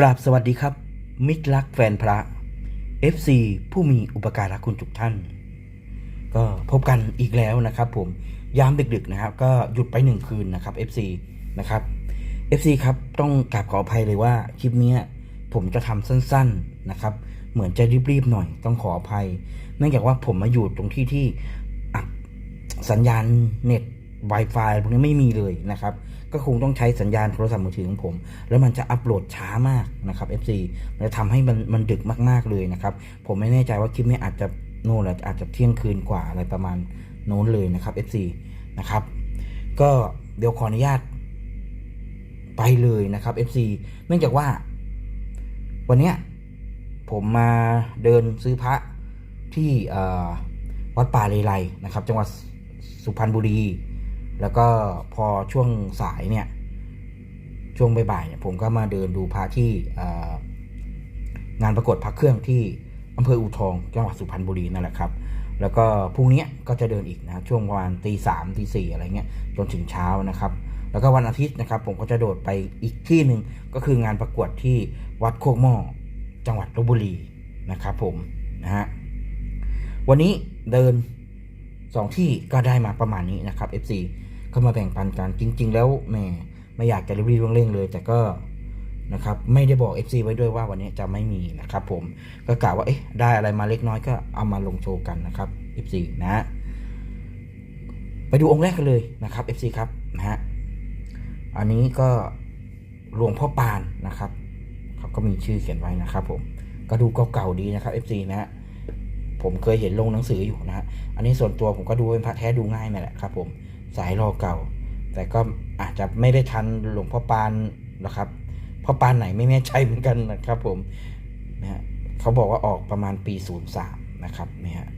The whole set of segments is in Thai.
กราบสวัสดีครับ มิตรรักแฟนพระ FC ผู้มีอุปการะคุณทุกท่าน ก็พบกันอีกแล้วนะครับผมยามดึกๆนะครับ ก็หยุดไปหนึ่งคืนนะครับ FC นะครับ FC ครับต้องกราบขออภัยเลยว่าคลิปเนี้ยผมจะทำสั้นๆนะครับ เหมือนจะรีบๆหน่อยต้องขออภัย เนื่องจากว่าผมมาอยู่ตรงที่ที่สัญญาณเน็ต Wi-Fi พวกนี้ไม่มีเลยนะครับ ก็คงต้องใช้สัญญาณโทรศัพท์มือถือของผม แล้วมันจะอัปโหลดช้ามากนะครับ FC มันจะทำให้มันมันดึกมากๆเลยนะครับ ผมไม่แน่ใจว่าคลิปนี้อาจจะโน่นแหละอาจจะเที่ยงคืนกว่าอะไรประมาณโน้นเลยนะครับ FC นะครับ ก็เดี๋ยวขออนุญาตไปเลยนะครับ FC เนื่องจากว่า วันเนี้ยผมมาเดินซื้อพระที่วัดป่าเลไลนะครับ จังหวัดสุพรรณบุรี แล้วก็พอช่วงสายเนี่ยช่วงบ่ายๆเนี่ยผมก็มาเดินดูพระที่งานประกวดพระเครื่องที่อำเภออูทองจังหวัดสุพรรณบุรีนั่นแหละครับ แล้วก็พรุ่งนี้ก็จะเดินอีกนะช่วงประมาณตีสามตีสี่อะไรเงี้ยจนถึงเช้านะครับ แล้วก็วันอาทิตย์นะครับ ผมก็จะโดดไปอีกที่หนึ่งก็คืองานประกวดที่วัดโคกหม้อจังหวัดลบบุรีนะครับ ผมนะฮะวันนี้เดินสองที่ก็ได้มาประมาณนี้นะครับ FC ก็มาแบ่งปันกันจริง ๆ แล้วแหม่ไม่อยากจะรีบๆเร่งเลย แต่ก็นะครับไม่ได้บอก FC ไว้ด้วยว่าวันนี้จะไม่มีนะครับผมก็กล่าวว่าเอ๊ะได้อะไรมาเล็กน้อยก็เอามาลงโชว์กันนะครับ FC นะ ไปดูองค์แรกกันเลยนะครับ FC ครับนะฮะอันนี้ก็หลวงพ่อปานนะครับเขาก็มีชื่อเขียนไว้นะครับ ผมก็ดูเก่าๆดีนะครับ FC นะฮะผมเคยเห็นลงหนังสืออยู่นะฮะอันนี้ส่วนตัวผมก็ดูเป็นพระแท้ดูง่ายนั่แหละครับ ผม สายรอเก่า แต่ก็อาจจะไม่ได้ทันหลวงพ่อปานนะครับพ่อปานไหนไม่แน่ใจเหมือนกันนะครับผมนะฮะเขาบอกว่าออกประมาณปี 03 นะครับเนี่ยฮะ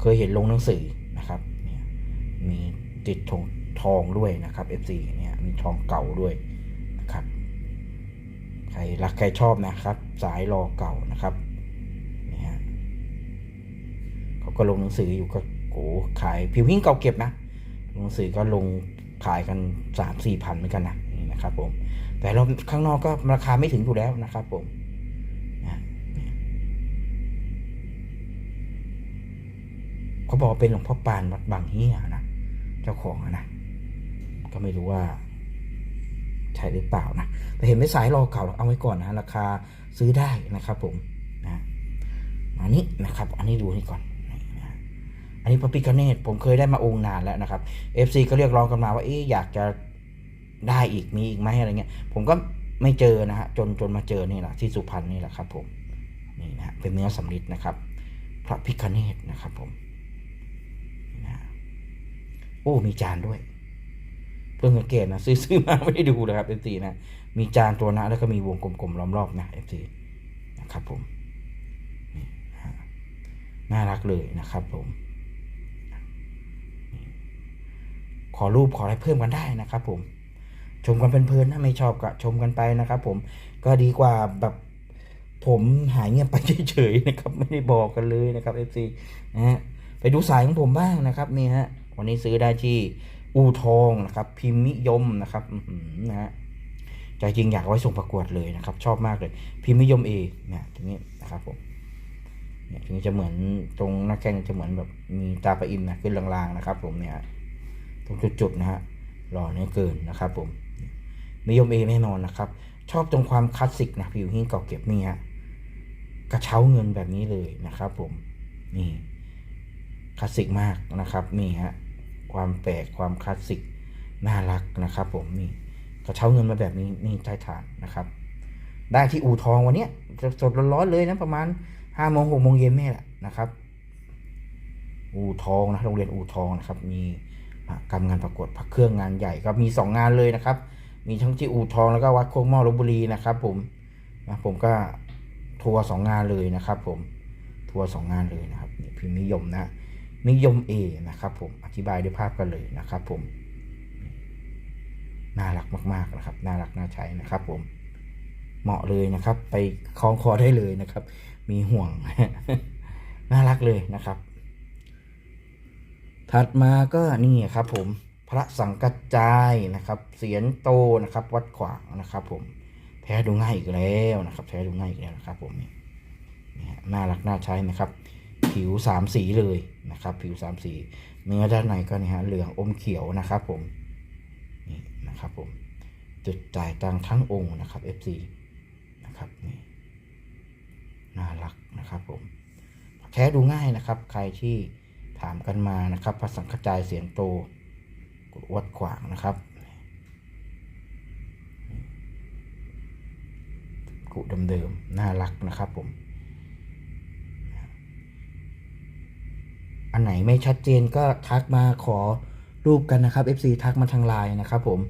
เคยเห็นลงหนังสือนะครับเนี่ยมีติดทองทองด้วยนะครับ FC เนี่ยมีทองเก่าด้วยนะครับใครรักใครชอบนะครับ สายรอเก่านะครับเนี่ยฮะเขาก็ลงหนังสืออยู่ก็โหขายผิวหิ้งเก่าเก็บนะ หนังสือก็ลงขายกันสามสี่พันเหมือนกันนะนี่นะครับผมแต่เราข้างนอกก็ราคาไม่ถึงอยู่แล้วนะครับผมเขาบอกเป็นหลวงพ่อปานวัดบางเฮียนะเจ้าของนะก็ไม่รู้ว่าใช่หรือเปล่านะแต่เห็นไม่สายรอเก่าเอาไว้ก่อนนะราคาซื้อได้นะครับผมนะอันนี้นะครับ อันนี้ดูนี่ก่อน อันนี้พระพิคเนตผมเคยได้มาองค์นานแล้วนะครับ FC ก็เรียกร้องกันมาว่าเอ๊ะอยากจะได้อีกมีอีกไหมอะไรเงี้ย ผมก็ไม่เจอนะฮะจนจนมาเจอนี่แหละที่สุพรรณนี่แหละครับ ผมนี่นะฮะเป็นเนื้อสำริดนะครับ พระพิคเนตนะครับผมนะโอ้มีจานด้วย เพิ่งสังเกตนะซื้อซื้อมาไม่ได้ดูนะครับ FC นะมีจานตัวนะแล้วก็มีวงกลมๆล้อมรอบนะ FC นะครับผมน่ารักเลยนะครับผม ขอรูปขออะไรเพิ่มกันได้นะครับผมชมกันเพลินๆถ้าไม่ชอบก็ชมกันไปนะครับ ผมก็ดีกว่าแบบผมหายเงียบไปเฉยๆนะครับ ไม่ได้บอกกันเลยนะครับ FC นะฮะไปดูสายของผมบ้างนะครับนี่ฮะวันนี้ซื้อได้ที่อูทองนะครับ พิมพ์นิยมนะครับนะฮะใจจริงอยากไว้ส่งประกวดเลยนะครับ ชอบมากเลย พิมพ์นิยมเอเนี่ยตรงนี้นะครับผมเนี่ยตรงนี้จะเหมือนตรงหน้าแข้งจะเหมือนแบบมีตาประอินนะขึ้นลางๆนะครับ ผมเนี่ย ตรงจุดๆนะฮะหล่อเนี่ยเกินนะครับผมนิยมเอแน่นอนนะครับ ชอบตรงความคลาสสิกนะผิวหิ้งเก่าเก็บนี่ฮะกระเช้าเงินแบบนี้เลยนะครับ ผมนี่คลาสสิกมากนะครับนี่ฮะความแปลกความคลาสสิกน่ารักนะครับ ผมนี่กระเช้าเงินมาแบบนี้นี่ใต้ฐานนะครับ ได้ที่อู่ทองวันเนี้ยสดร้อนๆเลยนะประมาณห้าโมงหกโมงเย็นนี่แหละนะครับ อู่ทองนะโรงเรียนอู่ทองนะครับ มี กรรมงานประกวดพระเครื่องงานใหญ่ก็มีสองงานเลยนะครับ มีทั้งที่อู่ทองแล้วก็วัดโคกหม้อลบบุรีนะครับ ผมนะผมก็ทัวร์สองงานเลยนะครับ ผมทัวร์สองงานเลยนะครับนี่พิมพ์นิยมนะนิยม A นะครับผมอธิบายด้วยภาพกันเลยนะครับ ผมน่ารักมาก ๆนะครับ น่ารักน่าใช้นะครับ ผมเหมาะเลยนะครับ ไปคล้องคอได้เลยนะครับ มีห่วงน่ารักเลยนะครับ ถัดมาก็นี่ครับผมพระสังกัจจายนะครับ เสียนโตนะครับ วัดขวางนะครับผมแท้ดูง่ายอีกแล้วนะครับ แท้ดูง่ายอีกแล้วนะครับ ผมนี่นี่น่ารักน่าใช้นะครับ ผิวสามสีเลยนะครับ ผิวสามสีเนื้อด้านในก็นี่ฮะเหลืองอมเขียวนะครับ ผมนี่นะครับ ผมจุดจ่ายตังทั้งองค์นะครับ FC นะครับนี่น่ารักนะครับ ผมแท้ดูง่ายนะครับ ใครที่ ถามกันมานะครับภาษากระจายเสียงโตวัดขวางนะครับกุเดิมๆน่ารักนะครับผม อันไหนไม่ชัดเจนก็ทักมาขอรูปกันนะครับ FC ทักมาทางไลน์นะครับผม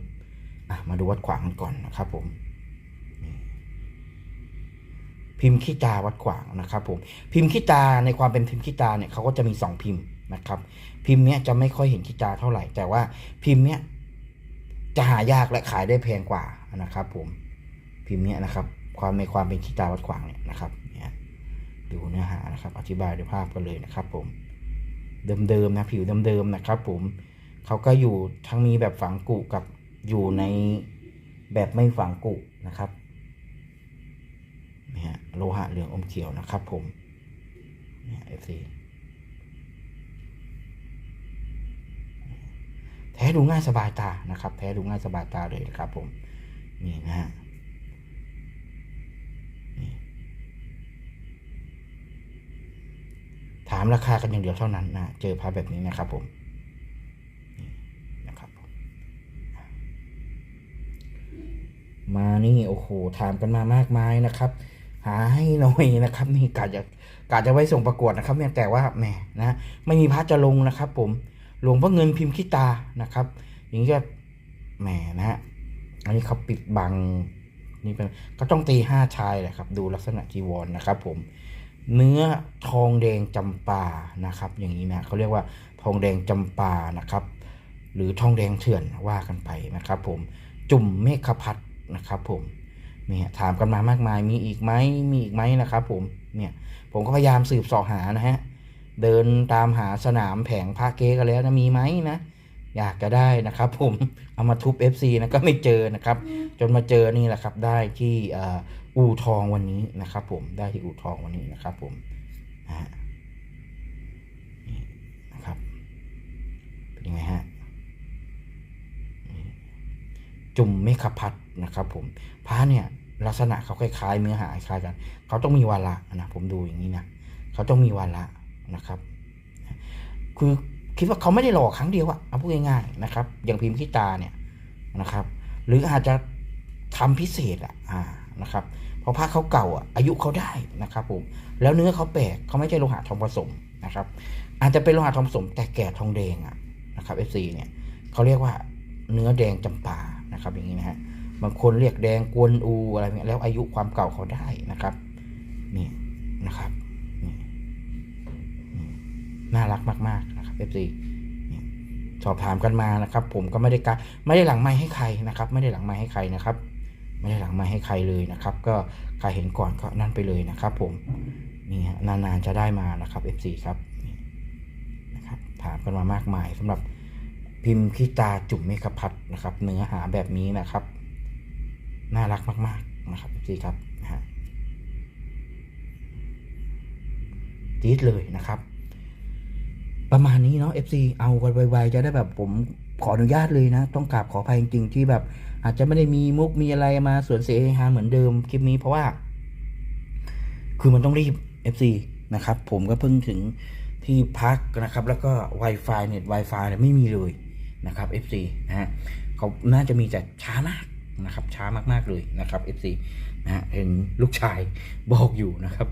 มาดูวัดขวางกันก่อนนะครับผม พิมพ์ขี้ตาวัดขวางนะครับผม พิมพ์ขี้ตาในความเป็นพิมพ์ขี้ตาเนี่ยเขาก็จะมีสองพิมพ์ นะครับ พิมพ์เนี้ยจะไม่ค่อยเห็นขี้ตาเท่าไหร่ แต่ว่าพิมพ์เนี้ยจะหายากและขายได้แพงกว่านะครับ ผมพิมพ์เนี้ยนะครับ ความในความเป็นขี้ตาวัดขวางเนี่ยนะครับเนี่ยดูเนื้อหานะครับ อธิบายด้วยภาพกันเลยนะครับ ผมเดิมๆนะผิวเดิมๆนะครับ ผมเขาก็อยู่ทั้งมีแบบฝังกุกับอยู่ในแบบไม่ฝังกุนะครับนี่ฮะโลหะเหลืองอมเขียวนะครับผมเนี่ยเอ ดูง่ายสบายตานะครับแท้ดูง่ายสบายตาเลยนะครับผมนี่นะฮะถามราคากันอย่างเดียวเท่านั้นนะเจอพาแบบนี้นะครับผมนะครับมานี่โอ้โหถามกันมามากมายนะครับ หาให้หน่อยนะครับ นี่กะจะกะจะไว้ส่งประกวดนะครับเนี่ยแต่ว่าแหมนะไม่มีพัดจะลงนะครับ ผม หลวงเพราะเงินพิมพ์ขี้ตานะครับ อย่างนี้ก็แหมนะฮะอันนี้เขาปิดบังนี่เป็นก็ต้องตีห้าชายแหละครับ ดูลักษณะจีวรนนะครับ ผมเนื้อทองแดงจำปานะครับ อย่างนี้นะเขาเรียกว่าทองแดงจำปานะครับ หรือทองแดงเถื่อนว่ากันไปนะครับ ผมจุ่มเมฆพัดนะครับ ผมเนี่ยถามกันมามากมายมีอีกไหมมีอีกไหมนะครับ ผมเนี่ย ผมก็พยายามสืบสอบหานะฮะ เดินตามหาสนามแผงพระเก๊กันแล้วนะมีไหมนะ อยากจะได้นะครับ ผมเอามาทุบ FC นะก็ไม่เจอนะครับ จนมาเจอนี่แหละครับได้ที่เอ่ออู่ทองวันนี้นะครับ ผมได้ที่อู่ทองวันนี้นะครับ ผมนะฮะนี่นะครับเป็นยังไงฮะนี่จุ่มเมฆพัดนะครับ ผมพระเนี่ยลักษณะเขาคล้ายๆเนื้อหาคล้ายกัน เขาต้องมีวาระนะผมดูอย่างนี้นะเขาต้องมีวาระ นะครับ คือคิดว่าเขาไม่ได้หลอกครั้งเดียวอะเอาพูดง่ายๆนะครับ อย่างพิมพ์ขี้ตาเนี่ยนะครับ หรืออาจจะทำพิเศษอะอ่านะครับเพราะผ้าเขาเก่าอะอายุเขาได้นะครับผมแล้วเนื้อเขาแปลกเขาไม่ใช่โลหะทองผสมนะครับ อาจจะเป็นโลหะทองผสม แต่แก่ทองแดงอะนะครับ FC เนี่ยเขาเรียกว่าเนื้อแดงจำปานะครับอย่างนี้นะฮะบางคนเรียกแดงกวนอูอะไรเงี้ยแล้วอายุความเก่าเขาได้นะครับนี่นะครับ น่ารักมากๆนะครับ FC เนี่ยสอบถามกันมานะครับ ผมก็ไม่ได้กะไม่ได้หลังไม้ให้ใครนะครับ ไม่ได้หลังไม้ให้ใครนะครับ ไม่ได้หลังไม้ให้ใครเลยนะครับ ก็ใครเห็นก่อนก็นั่นไปเลยนะครับ ผมนี่ฮะนานๆจะได้มานะครับ F4 ครับนะครับ ถามกันมามากมายสำหรับพิมพ์ขี้ตาจุ่มเมฆพัดนะครับ เนื้อหาแบบนี้นะครับ น่ารักมาก ๆ นะครับ F4 ครับนะฮะจี๊ดเลยนะครับ ประมาณนี้เนาะ FC เอาไวๆจะได้แบบผมขออนุญาตเลยนะ ต้องกราบขออภัยจริงๆที่แบบ อาจจะไม่ได้มีมุกมีอะไรมาสวนเสียฮาเหมือนเดิมคลิปนี้เพราะว่า คือมันต้องรีบ FC นะครับ ผมก็เพิ่งถึงที่พักนะครับ แล้วก็ Wi-Fi เน็ต Wi-Fi เนี่ยไม่มีเลยนะครับ FC นะฮะเขาน่าจะมีแต่ช้ามาก นะครับช้ามากๆเลยนะครับ FC นะฮะเห็นลูกชายบอกอยู่นะครับ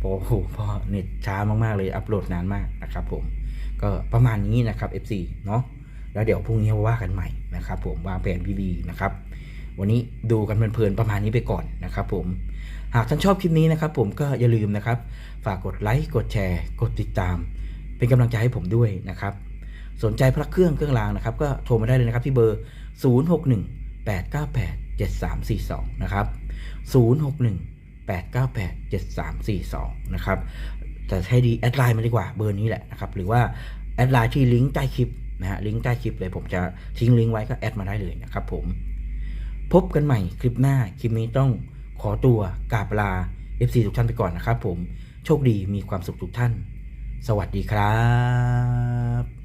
บอกโอ้โหพ่อเน็ตช้ามากๆเลยอัปโหลดนานมากนะครับผมก็ประมาณนี้นะครับ FC เนาะแล้วเดี๋ยวพรุ่งนี้ว่ากันใหม่นะครับผมวางแผนดีๆนะครับ วันนี้ดูกันเพลินๆประมาณนี้ไปก่อนนะครับผมหากท่านชอบคลิปนี้นะครับ ผมก็อย่าลืมนะครับ ฝากกดไลค์กดแชร์ กดติดตาม เป็นกำลังใจให้ผมด้วยนะครับ สนใจพระเครื่องเครื่องรางนะครับ ก็โทรมาได้เลยนะครับที่เบอร์ 061 898 7342 นะครับ 061 898 7342 นะครับแต่ให้ดีแอดไลน์มาดีกว่าเบอร์นี้แหละนะครับ หรือว่าแอดไลน์ที่ลิงก์ใต้คลิปนะฮะลิงก์ใต้คลิปเลยผมจะทิ้งลิงก์ไว้ก็แอดมาได้เลยนะครับผม พบกันใหม่คลิปหน้า คลิปนี้ต้องขอตัวกราบลา FC ทุกท่านไปก่อนนะครับผม โชคดีมีความสุขทุกท่าน สวัสดีครับ